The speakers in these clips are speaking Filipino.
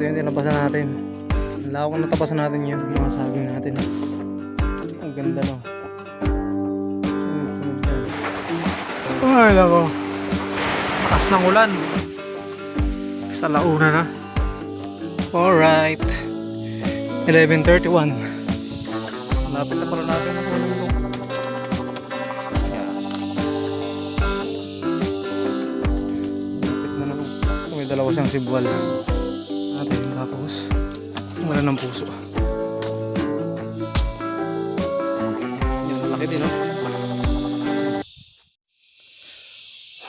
Ito yung tinapasan natin. Ang lawak na tapasan natin yun. Mga saging natin. Ang ganda no. Ay, lako. Lakas ng ulan. Sa launa na. Alright. 11.31. Malapit na pala natin dalawa siyang sibwal. Natin tapos. Wala ng puso. Yan, malaki din, no?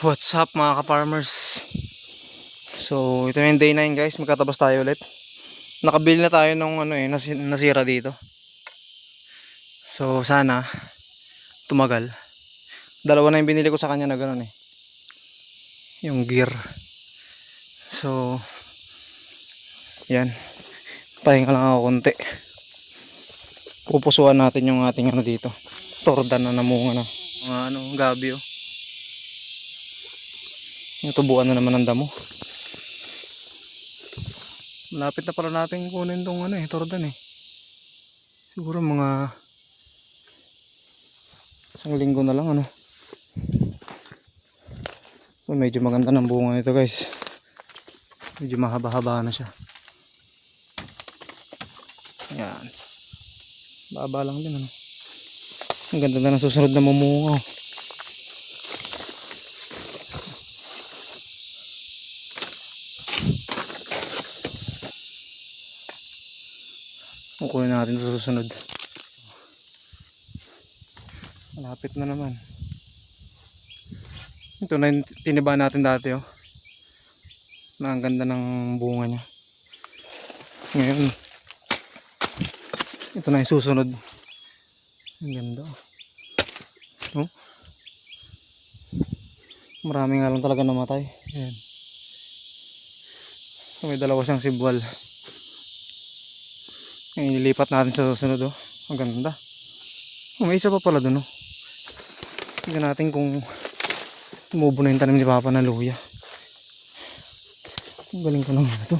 What's up mga ka-farmers? So, ito yung day 9 guys. Magkatabas tayo ulit. Nakabili na tayo nung ano eh, nasi- nasira dito. So, sana tumagal. Dalawa na yung binili ko sa kanya na gano'n eh. Yung gear. So, yan. Pahinga lang ako konti. Pupusuan natin yung ating ano dito. Torda na namunga na. Mga ano, gabi oh. Yung tubuan na naman ng damo. Malapit na pala natin kunin tong ano eh, tordan eh. Siguro mga isang linggo na lang ano. So, medyo maganda ng bunga nito guys. Medyo mahaba-haba na siya. Yan. Baba lang din ano. Ang ganda na ng susunod na mumunga. Kukunin natin sa susunod. Malapit na naman. Ito na yung tiniba natin dati oh. Na ang ganda ng bunga niya. Ngayon, ito na yung susunod. Ang ganda oh. Oh. Marami nga lang talaga namatay. Ayan. So, may dalawa siyang sibwal. Ilipat natin sa susunod oh. Ang ganda. Oh, may isa pa pala dun oh. Tingnan natin kung tumubo na yung tanim ni Papa na luya. Ang galing ko naman ito.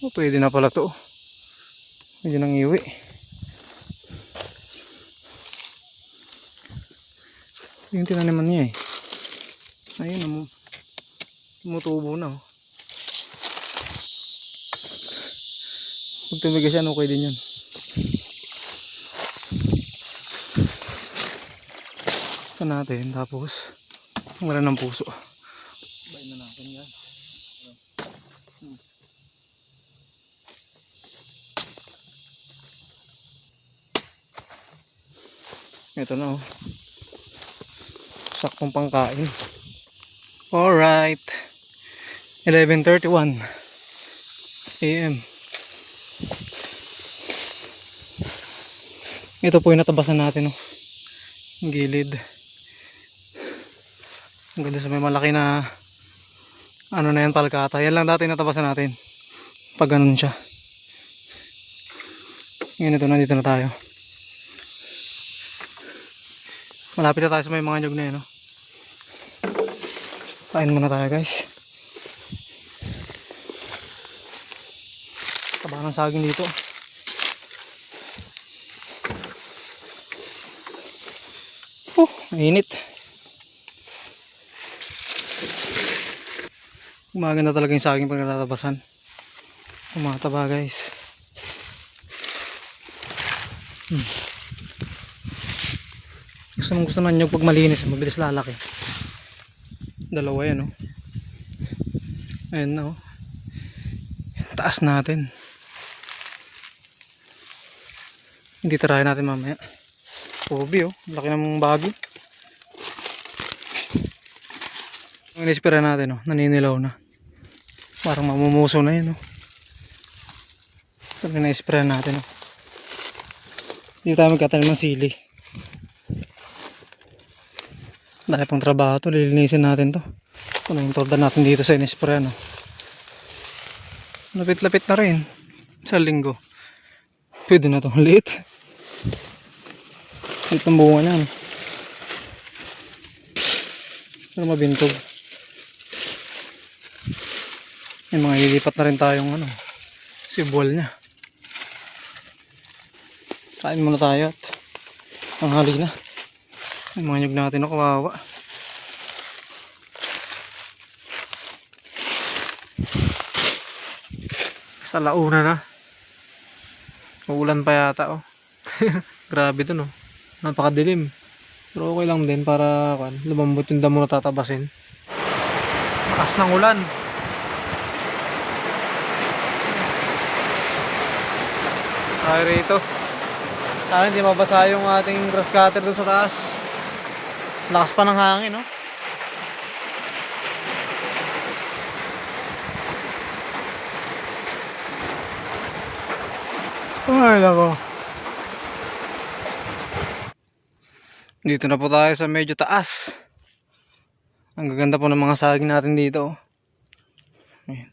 Oh, pwede na pala to. Medyo nang iwi. Yung tinaniman niya eh. Ayun, namu tumutubo na oh. Pag tumigas yan, okay din yan. Sa natin, tapos wala ng puso. Bayin na natin yan. Hmm. Ito na oh. Saktong pangkain. Alright. 11.31 AM. Ito po yung natabasan natin oh. Gilid. Ang ganda sa may malaki na ano na yan palkata. Yan lang dati natabasan natin. Pag ganun siya. Ngayon ito nandito na tayo. Malapit na tayo sa may mga nyug na. Oh. Kain muna tayo guys. Taba ng saging dito. Oh, mainit. Umaganda talaga yung saging pag natatabasan. Tumataba guys. Hmm. Gusto mong gusto na nyo pag malinis, mabilis lalaki. Dalawa yan oh. Ayan oh. Taas natin. Hindi tarahin natin mamaya. Pobi oh. Laki ng bago. Ang inispira natin oh. Naninilaw na. Parang mamumuso na yun oh. Ito na natin oh. Hindi tayo magkatanim ng sili. Dahil pang trabaho to, lilinisin natin to. Ito na yung torda natin dito sa inispray no. Lapit-lapit na rin. Sa linggo. Pwede na to. Liit. Liit ang bunga niyan. Pero mabintog. Yung mga lilipat na rin tayong ano, sibol niya. Kain muna tayo at tanghali na. Yung mga nyug natin na kawawa. Sa launa na. Uulan pa yata oh. Grabe to no. Napakadilim. Pero okay lang din para kan, lumambot yung damo na tatabasin. Lakas ng ulan. Tayo rito. Sana hindi mabasa yung ating grass cutter dun sa taas. Lakas pa ng hangin, no? Ay, nako. Dito na po tayo sa medyo taas. Ang gaganda po ng mga saging natin dito. oh. Ayan.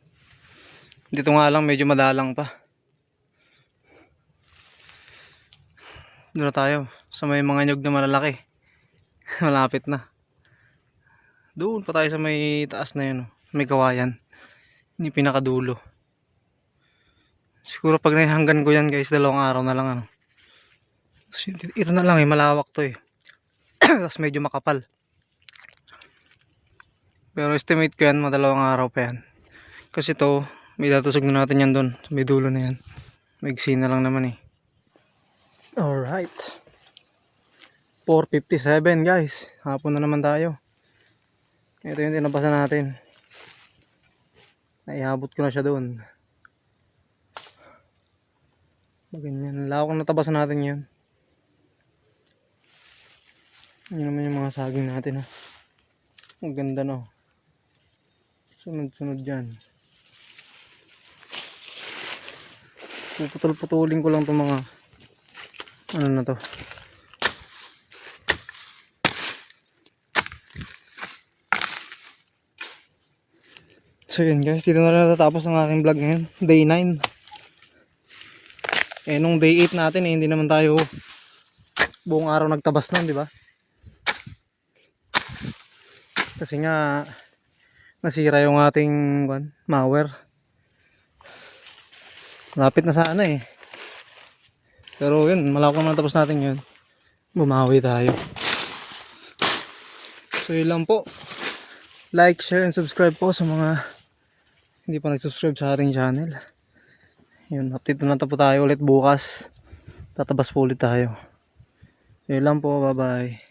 Dito nga lang medyo madalang pa. Doon tayo sa may mga nyog na malalaki. Malapit na. Doon pa tayo sa may taas na yun. oh. May kawayan. Hindi pinakadulo. Siguro pag naihanggan ko yan guys, dalawang araw na lang ano. Ito na lang eh, malawak to eh. Tapos medyo makapal. Pero estimate ko yan, mga dalawang araw pa yan. Kasi to, may datusog na natin yan doon. May dulo na yan. Maigsi na lang naman eh. Alright. 4.57 guys. Hapon na naman tayo. Ito yung tinabasa natin. Naihabot ko na siya doon. Ganyan. Lawak na natabasan natin yan. Yun naman yung mga saging natin. Oh. Ang ganda no. Sunod-sunod dyan. Puputol-putulin ko lang itong mga ano na to. So yun guys, dito na rin natatapos ang aking vlog ngayon. Day 9. Eh nung day 8 natin eh, hindi naman tayo buong araw nagtabas nun, di ba? Kasi nga nasira yung ating kwan, malware. Lapit na sana eh. Pero yun, malawak naman tapos natin yun. Bumawi tayo. So yun lang po. Like, share, and subscribe po sa mga hindi pa nag-subscribe sa ating channel. Yun, update na lang po tayo ulit bukas. Tatabas po ulit tayo. Yun lang po, bye bye.